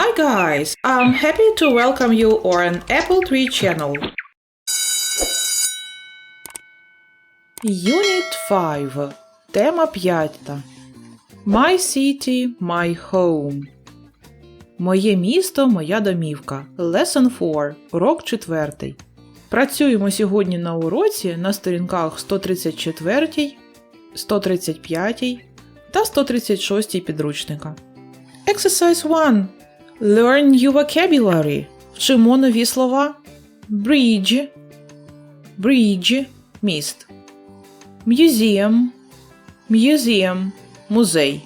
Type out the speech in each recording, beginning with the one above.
Hi guys, I'm happy to welcome you on Apple Tree channel. Unit 5. Тема 5. My city, my home. Моє місто, моя домівка. Lesson 4. Урок 4. Працюємо сьогодні на уроці на сторінках 134, 135 та 136 підручника. Exercise 1. Learn new vocabulary. Вчимо нові слова. Bridge. Bridge. Міст. Museum. Museum. Музей.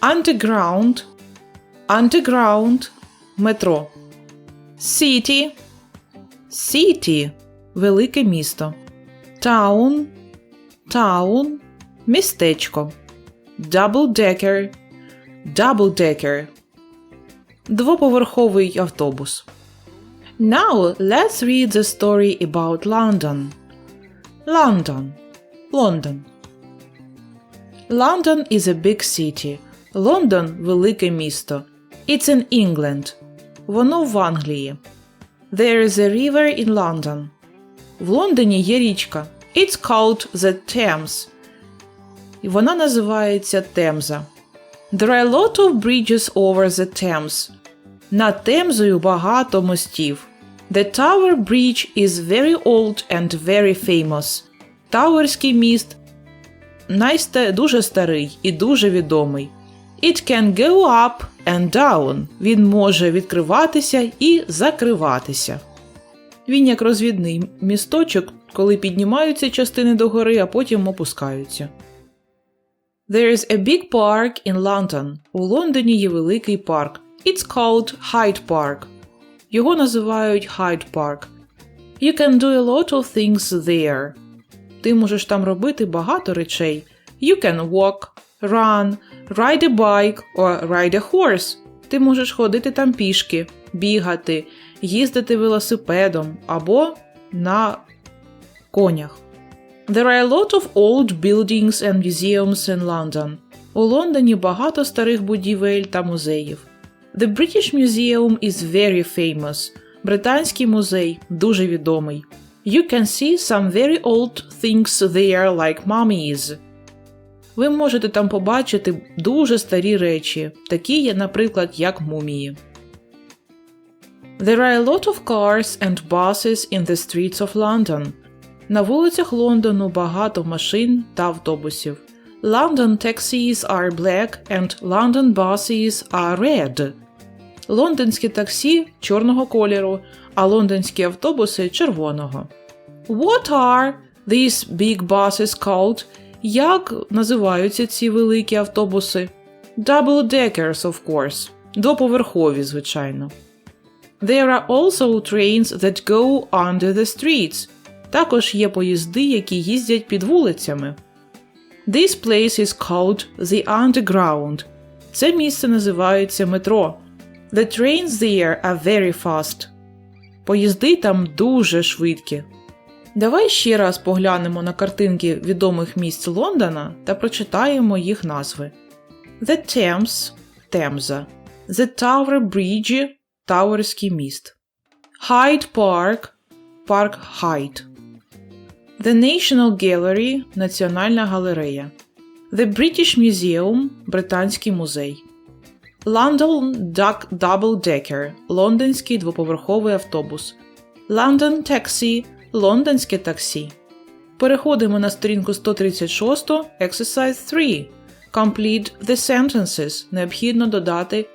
Underground. Underground. Метро. City. City. Велике місто. Town. Town. Містечко. Double-decker. Double-decker. Двоповерховий автобус. Now let's read the story about London. London. Лондон. London is a big city. Лондон велике місто. It's in England. Воно в Англії. There is a river in London. В Лондоні є річка. It's called the Thames. І вона називається Темза. There are a lot of bridges over the Thames. Над Темзою багато мостів. The Tower Bridge is very old and very famous. Тауерський міст найста... дуже старий і дуже відомий. It can go up and down. Він може відкриватися і закриватися. Він як розвідний місточок, коли піднімаються частини догори, а потім опускаються. There is a big park in London. У Лондоні є великий парк. It's called Hyde Park. Його називають Hyde Park. You can do a lot of things there. Ти можеш там робити багато речей. You can walk, run, ride a bike or ride a horse. Ти можеш ходити там пішки, бігати, їздити велосипедом або на конях. There are a lot of old buildings and museums in London. У Лондоні багато старих будівель та музеїв. The British Museum is very famous. Британський музей дуже відомий. You can see some very old things there like mummies. Ви можете там побачити дуже старі речі, такі є, наприклад, як мумії. There are a lot of cars and buses in the streets of London. На вулицях Лондону багато машин та автобусів. London taxis are black and London buses are red. Лондонські таксі чорного кольору, а лондонські автобуси червоного. What are these big buses called? Як називаються ці великі автобуси? Double-deckers, of course. Двоповерхові, звичайно. There are also trains that go under the streets. Також є поїзди, які їздять під вулицями. This place is called the Underground. Це місце називається метро. The trains there are very fast. Поїзди там дуже швидкі. Давай ще раз поглянемо на картинки відомих місць Лондона та прочитаємо їх назви: The Thames Темза, The Tower Bridge Тауерський міст, Hyde Park Парк Хайд, The National Gallery Національна галерея, The British Museum Британський музей, London Duck Double Decker Лондонський двоповерховий автобус, London Taxi Лондонське таксі. Переходимо на сторінку 136 Exercise 3. Complete the sentences. Необхідно додати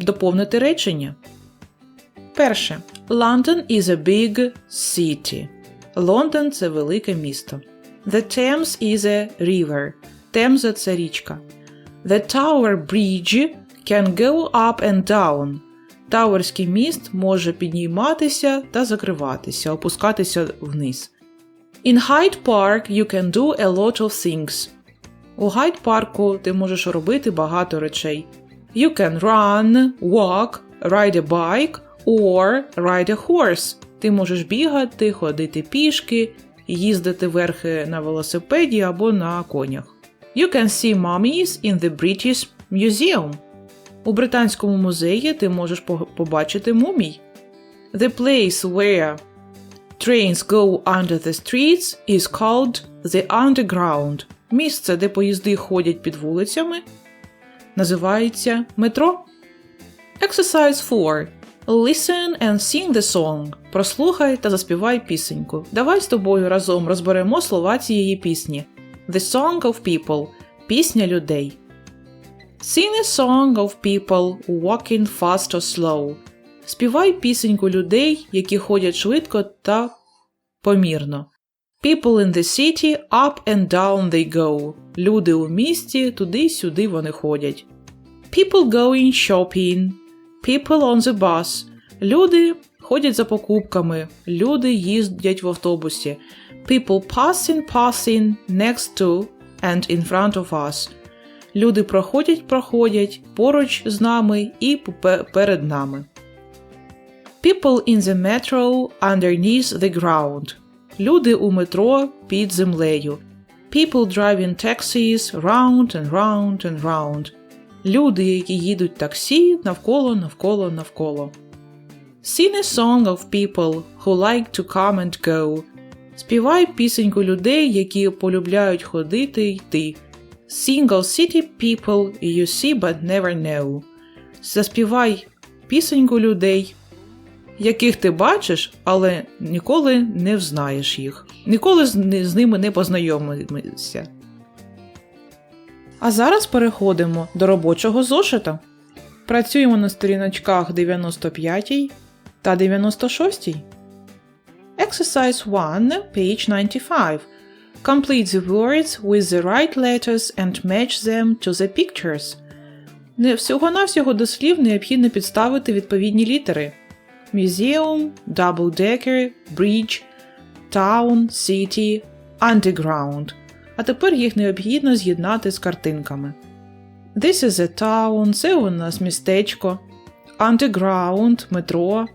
доповнити речення. Перше. London is a big city. Лондон це велике місто. The Thames is a river. Темза це річка. The Tower Bridge can go up and down. Тауерський міст може підніматися та закриватися, опускатися вниз. In Hyde Park you can do a lot of things. У Hyde парку ти можеш робити багато речей. You can run, walk, ride a bike or ride a horse. Ти можеш бігати, ходити пішки, їздити верхи на велосипеді або на конях. You can see mummies in the British Museum. У Британському музеї ти можеш побачити мумій. The place where trains go under the streets is called the underground. Місце, де поїзди ходять під вулицями, називається метро. Exercise 4. Listen and sing the song. Прослухай та заспівай пісеньку. Давай з тобою разом розберемо слова цієї пісні. The Song of People. Пісня людей. Sing a song of people walking fast or slow. Співай пісеньку людей, які ходять швидко та помірно. People in the city up and down they go. Люди у місті туди-сюди вони ходять. People going shopping. People on the bus. Люди ходять за покупками. Люди їздять в автобусі. People passing, passing next to and in front of us. Люди проходять, проходять поруч з нами і попе- перед нами. People in the metro underneath the ground. Люди у метро під землею. People driving taxis round and round and round. Люди, які їдуть таксі навколо, навколо, навколо. Sing a song of people who like to come and go. Співай пісеньку людей, які полюбляють ходити й йти. Single city people you see but never know. Заспівай пісеньку людей, яких ти бачиш, але ніколи не взнаєш їх. Ніколи з, ними не познайомишся. А зараз переходимо до робочого зошита. Працюємо на сторіночках 95 та 96. Exercise 1, page 95. Complete the words with the right letters and match them to the pictures. Не всього-навсього до слів необхідно підставити відповідні літери. Museum, double-decker, bridge, town, city, underground. А тепер їх необхідно з'єднати з картинками. This is a town, це у нас містечко, underground, метро,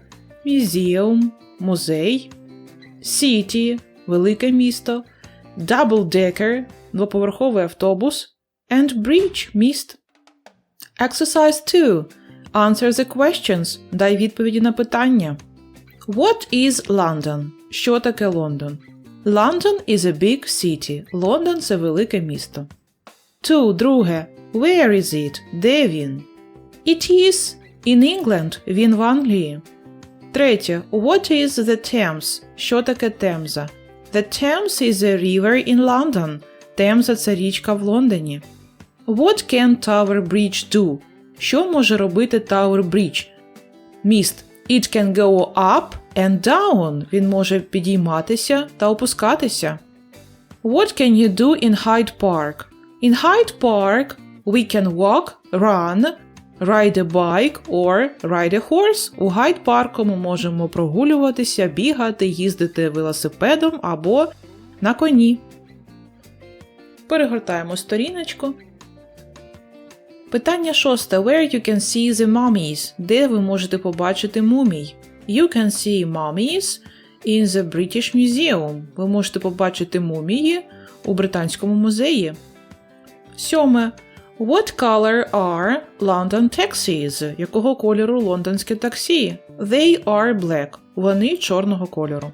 museum, музей, city, велике місто, double-decker, двоповерховий автобус, and bridge, міст. Exercise 2. Answer the questions. Дай відповіді на питання. What is London? Що таке Лондон? London is a big city. Лондон це велике місто. 2. Друге. Where is it? Де він? It is in England. Він в Англії. Третє. What is the Thames? Що таке Темза? The Thames is a river in London. Темза це річка в Лондоні. What can Tower Bridge do? Що може робити Tower Bridge? Міст. It can go up and down. Він може підійматися та опускатися. What can you do in Hyde Park? In Hyde Park we can walk, run, ride a bike or ride a horse. У Hyde Парку ми можемо прогулюватися, бігати, їздити велосипедом або на коні. Перегортаємо сторіночку. Питання шосте. Where you can see the mummies? Де ви можете побачити мумій? You can see mummies in the British Museum. Ви можете побачити мумії у Британському музеї. Сьоме. What color are London taxis? Якого кольору лондонське таксі? They are black. Вони чорного кольору.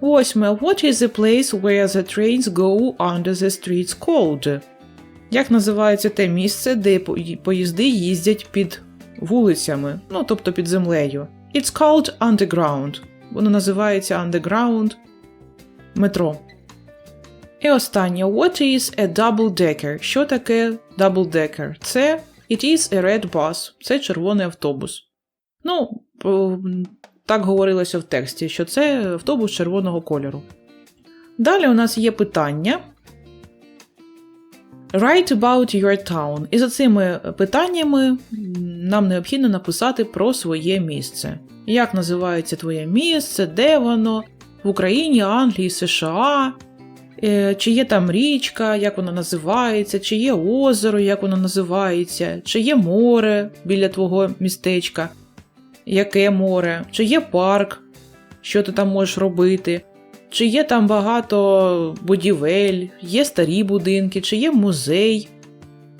Восьме. What is the place where the trains go under the streets called? Як називається те місце, де поїзди їздять під вулицями, ну тобто під землею? It's called underground. Воно називається underground метро. І останнє. What is a double-decker? Що таке double-decker? Це it is a red bus. Це червоний автобус. Ну, так говорилося в тексті, що це автобус червоного кольору. Далі у нас є питання. Write about your town. І за цими питаннями нам необхідно написати про своє місце. Як називається твоє місце, де воно, в Україні, Англії, США, Е, чи є там річка, як вона називається, чи є озеро, як воно називається, чи є море біля твого містечка, яке море, чи є парк, що ти там можеш робити, чи є там багато будівель, є старі будинки, чи є музей,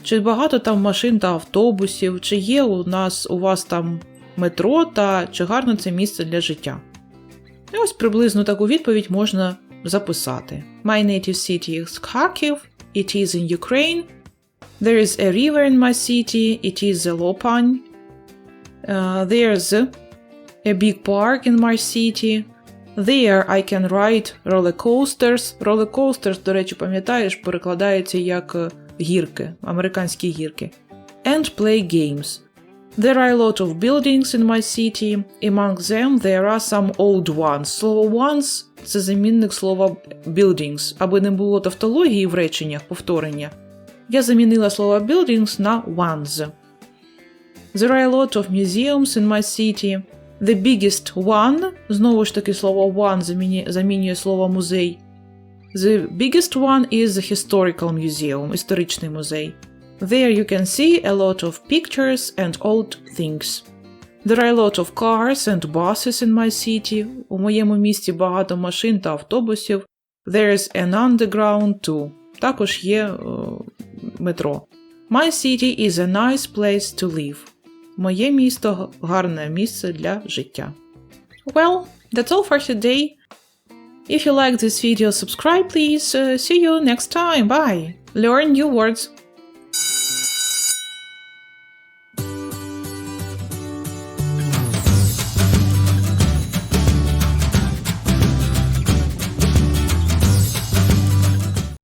Чи багато там машин та автобусів, чи є у нас у вас там метро та чи гарно це місце для життя? І ось приблизно таку відповідь можна записати. My native city is Kharkiv, it is in Ukraine. There is a river in my city, it is the Lopan. Uh, there's a big park in my city. There I can ride roller coasters. Roller coasters, до речі, пам'ятаєш, перекладається як е, гірки, американські гірки. And play games. There are a lot of buildings in my city. Among them there are some old ones. Слово once – це замінник слова buildings. Аби не було тавтології в реченнях, повторення. Я замінила слово buildings на ones. There are a lot of museums in my city. The biggest one, знову ж таки слово one заміні- замінює слово музей. The biggest one is the historical museum, історичний музей. There you can see a lot of pictures and old things. There are a lot of cars and buses in my city. У моєму місті багато машин та автобусів. There is an underground too. Також є е, метро. My city is a nice place to live. Моє місто гарне місце для життя. Well, that's all for today. If you like this video, subscribe please. Uh, see you next time. Bye. Learn new words.